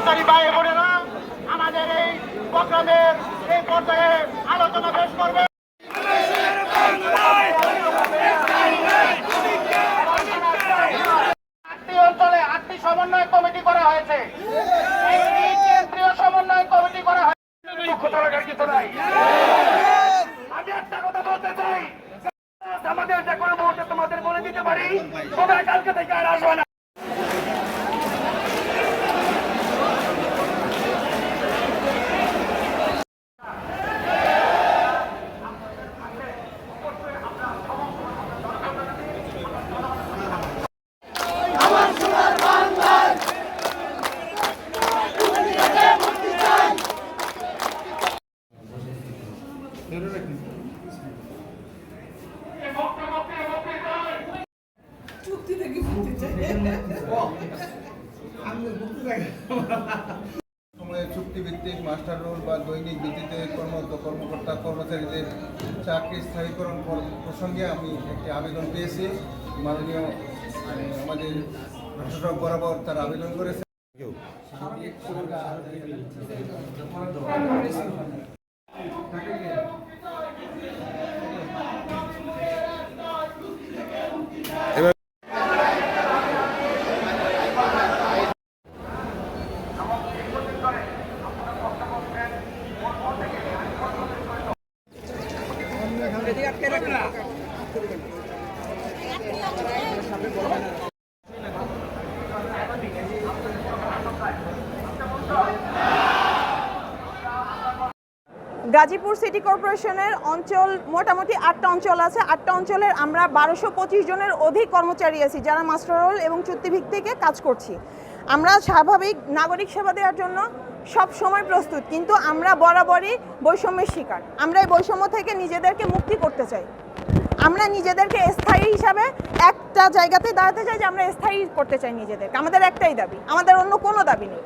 কর্মচারী ভাই বোনেরা আমাদের এই প্রোগ্রামের এই পর্যায়ে আলোচনা পেশ করবে। সমন্বয় কমিটি করা হয়েছে। সমন্বয় কমিটি করা হয়েছে। বলতে চাই। আমাদের যে কোনো মুহূর্তে তোমাদের বলে দিতে পারি কালকে থেকে আর আসবে না। চুক্তিভিত্তিক মাস্টার রোল বা দৈনিক ভিত্তিতে কর্মরত কর্মকর্তা কর্মচারীদের চাকরি স্থায়ীকরণ পর- প্রসঙ্গে আমি একটি আবেদন পেয়েছি। মাননীয় মানে, আমাদের প্রশাসক বরাবর তার আবেদন করেছে। গাজীপুর সিটি কর্পোরেশনের অঞ্চল, মোটামুটি আটটা অঞ্চল আছে। আটটা অঞ্চলের আমরা বারোশো পঁচিশ জনের অধিক কর্মচারী আছি, যারা মাস্টার রোল এবং চুক্তিভিত্তিকে কাজ করছি। আমরা স্বাভাবিক নাগরিক সেবা দেওয়ার জন্য সব সময় প্রস্তুত, কিন্তু আমরা বরাবরই বৈষম্যের শিকার। আমরা এই বৈষম্য থেকে নিজেদেরকে মুক্তি করতে চাই। আমরা নিজেদেরকে স্থায়ী হিসাবে একটা জায়গাতে দাঁড়াতে চাই যে আমরা স্থায়ী করতে চাই নিজেদেরকে। আমাদের একটাই দাবি, আমাদের অন্য কোনো দাবি নেই।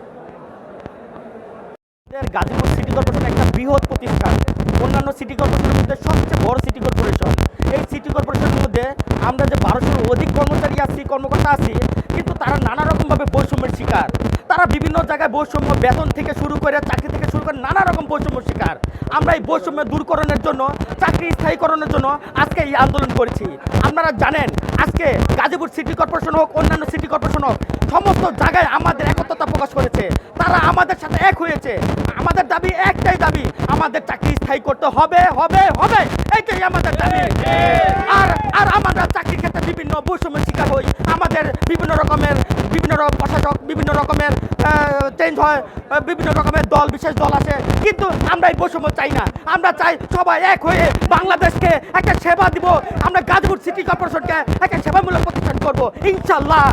গাজীপুর সিটি কর্পোরেশন একটা বৃহৎ প্রতিষ্ঠান। অন্যান্য সিটি কর্পোরেশনের মধ্যে সবচেয়ে বড় সিটি কর্পোরেশন। এই সিটি কর্পোরেশনের মধ্যে আমরা যে বারোশোর অধিক কর্মচারী আছি, কর্মকর্তা আছি, কিন্তু তারা নানা রকমভাবে বৈষম্যের শিকার। তারা বিভিন্ন জায়গায় বৈষম্য বেতন থেকে শুরু করে চাকরি থেকে শুরু করে নানা রকম বৈষম্য শিকার। আমরা এই বৈষম্য দূরকরণের জন্য, চাকরি স্থায়ীকরণের জন্য আজকে এই আন্দোলন করেছি। আপনারা জানেন, আজকে গাজীপুর সিটি কর্পোরেশন হোক, অন্যান্য সিটি কর্পোরেশন হোক, সমস্ত জায়গায় আমাদের একত্রতা প্রকাশ করেছে। তারা আমাদের সাথে এক হয়েছে। আমাদের দাবি একটাই দাবি, আমাদের চাকরি স্থায়ী করতে হবে হবে হবে। এটাই আমাদের দাবি। আর আর আমরা চাকরি ক্ষেত্রে বিভিন্ন বৈষম্যের শিকার হই। আমাদের বিভিন্ন রকমের, বিভিন্ন রকম প্রশাসক বিভিন্ন রকমের চেঞ্জ হয়। বিভিন্ন রকমের দল, বিশেষ দল আছে কিন্তু আমরা এই বৈষম্য চাই না। আমরা চাই সবাই এক হয়ে বাংলাদেশকে একটা সেবা দিব। আমরা গাজীপুর সিটি কর্পোরেশনকে একটা সেবামূলক প্রতিষ্ঠান করব। ইনশাল্লাহ